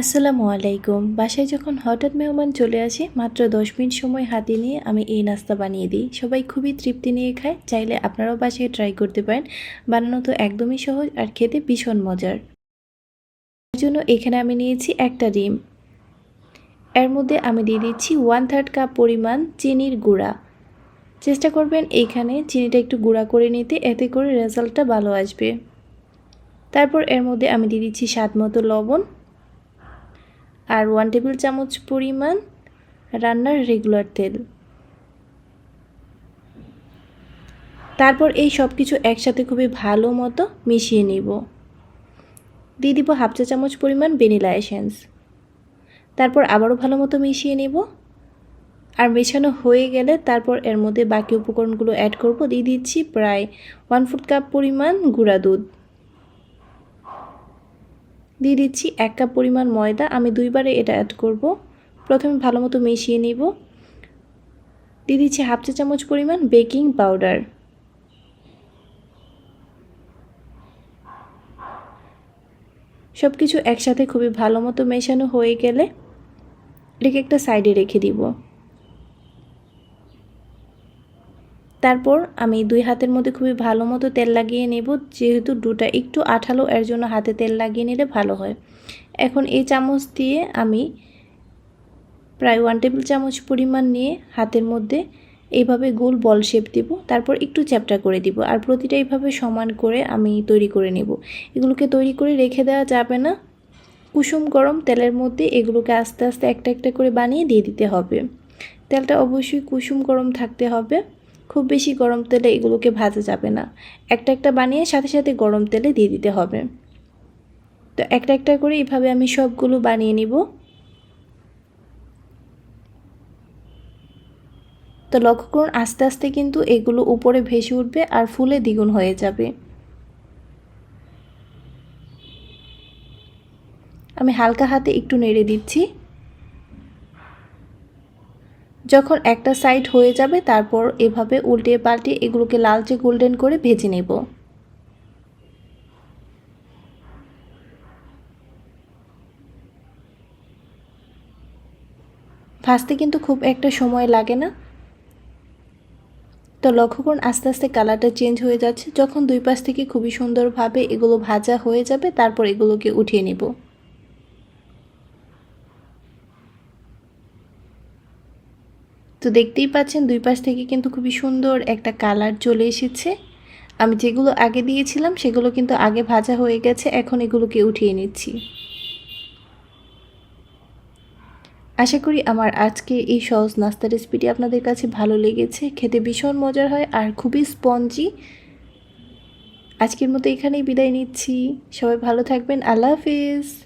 আসসালামু আলাইকুম। বাসায় যখন হঠাৎ মেহমান চলে আসে, মাত্র দশ মিনিট সময় হাতে নিয়ে আমি এই নাস্তা বানিয়ে দিই। সবাই খুবই তৃপ্তি নিয়ে খায়, চাইলে আপনারাও বাসায় ট্রাই করতে পারেন। বানানো তো একদমই সহজ আর খেতে ভীষণ মজার। এর জন্য এখানে আমি নিয়েছি একটা ডিম। এর মধ্যে আমি দিয়ে দিচ্ছি ওয়ান থার্ড কাপ পরিমাণ চিনির গুঁড়া। চেষ্টা করবেন এইখানে চিনিটা একটু গুঁড়া করে নিতে, এতে করে রেজাল্টটা ভালো আসবে। তারপর এর মধ্যে আমি দিয়ে দিচ্ছি স্বাদ মতো লবণ। আর ওয়ান টেবিল চামচ পরিমাণ রান্নার রেগুলার তেল। তারপর এই সব কিছু একসাথে খুবই ভালো মতো মিশিয়ে নিব। দিয়ে দিব হাফ চা চামচ পরিমাণ ভ্যানিলা এসেন্স তারপর আবারও ভালো মতো মিশিয়ে নেব। আর মেশানো হয়ে গেলে তারপর এর মধ্যে বাকি উপকরণগুলো অ্যাড করব। দিয়ে দিচ্ছি প্রায় ওয়ান ফুট কাপ পরিমাণ গুঁড়া দুধ। দিয়ে দিচ্ছি এক কাপ পরিমাণ ময়দা। আমি দুইবারে এটা অ্যাড করব। প্রথমে ভালো মতো মিশিয়ে নিব। দিয়ে দিচ্ছি হাফ চা চামচ পরিমাণ বেকিং পাউডার। সব কিছু একসাথে খুবই ভালো মতো মেশানো হয়ে গেলে এটাকে একটা সাইডে রেখে দিব। তারপর আমি দুই হাতের মধ্যে খুবই ভালো মতো তেল লাগিয়ে নেব, যেহেতু ডুটা একটু আঠালো, এর জন্য হাতে তেল লাগিয়ে নিলে ভালো হয়। এখন এই চামচ দিয়ে আমি প্রায় ওয়ান টেবিল চামচ পরিমাণ নিয়ে হাতের মধ্যে এইভাবে গোল বল শেপ দিব, তারপর একটু চ্যাপটা করে দিব আর প্রতিটা এইভাবে সমান করে আমি তৈরি করে নেব। এগুলোকে তৈরি করে রেখে দেওয়া যাবে না। কুসুম গরম তেলের মধ্যে এগুলোকে আস্তে আস্তে একটা একটা করে বানিয়ে দিয়ে দিতে হবে। তেলটা অবশ্যই কুসুম গরম থাকতে হবে। খুব বেশি গরম তেলে এগুলোকে ভাজা যাবে না। একটা একটা বানিয়ে সাথে সাথে গরম তেলে দিয়ে দিতে হবে। তো একটা একটা করে এইভাবে আমি সবগুলো বানিয়ে নিব। তো লক্ষ্য করুন, আস্তে আস্তে কিন্তু এগুলো উপরে ভেসে উঠবে আর ফুলে দ্বিগুণ হয়ে যাবে। আমি হালকা হাতে একটু নেড়ে দিচ্ছি। যখন একটা সাইড হয়ে যাবে, তারপর এভাবে উল্টে পাল্টে এগুলোকে লালচে গোল্ডেন করে ভেজে নেব। ভাজতে কিন্তু খুব একটা সময় লাগে না। তো লক্ষ্য করুন আস্তে আস্তে কালারটা চেঞ্জ হয়ে যাচ্ছে। যখন দুই পাশ থেকে খুবই সুন্দরভাবে এগুলো ভাজা হয়ে যাবে, তারপর এগুলোকে উঠিয়ে নেব। তো দেখতেই পাচ্ছেন দুই পাশ থেকে কিন্তু খুবই সুন্দর একটা কালার চলে এসেছে। আমি যেগুলো আগে দিয়েছিলাম, সেগুলো কিন্তু আগে ভাজা হয়ে গেছে, এখন এগুলোকে উঠিয়ে নিচ্ছি। আশা করি আমার আজকে এই সহজ নাস্তা রেসিপিটি আপনাদের কাছে ভালো লেগেছে, খেতে ভীষণ মজার হয় আর খুবই স্পঞ্জি। আজকের মতো এখানেই বিদায় নিচ্ছি। সবাই ভালো থাকবেন। আল্লাহ হাফিজ।